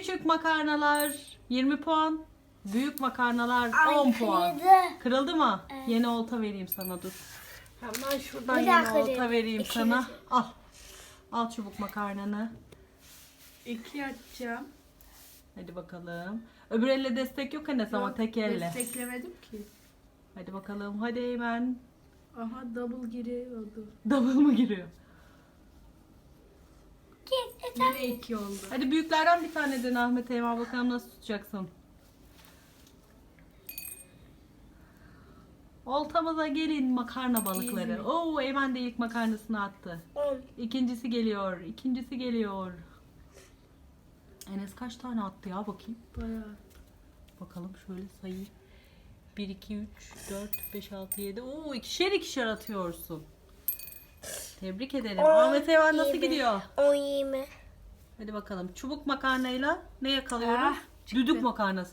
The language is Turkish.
Küçük makarnalar 20 puan. Büyük makarnalar Ay, 10 puan. kırıldı. Kırıldı mı? Yeni olta vereyim sana dur. Hemen şuradan yeni olta kırayım. vereyim İki sana. Al. Al çubuk makarnanı. İki açacağım. Hadi bakalım. Öbür elle destek yok Enes ama tek elle. Desteklemedim ki. Hadi bakalım. Hadi Eymen. Aha double giriyordu. Double mı giriyor? Yine iki oldu. Hadi büyüklerden bir tane dene Ahmet Eymen bakalım nasıl tutacaksın. Oltamıza gelin makarna balıkları. Oo Eymen de ilk makarnasını attı. İkincisi geliyor. ikincisi geliyor. Enes kaç tane attı ya bakayım. Bayağı. Bakalım şöyle sayayım. 1, 2, 3, 4, 5, 6, 7. Oo ikişer ikişer atıyorsun. Tebrik ederim. On, Ahmet Eymen nasıl yirmi. gidiyor? On yirmi. Hadi bakalım. Çubuk makarnayla ne yakalıyoruz? Ah, çıktı. Düdük makarnası.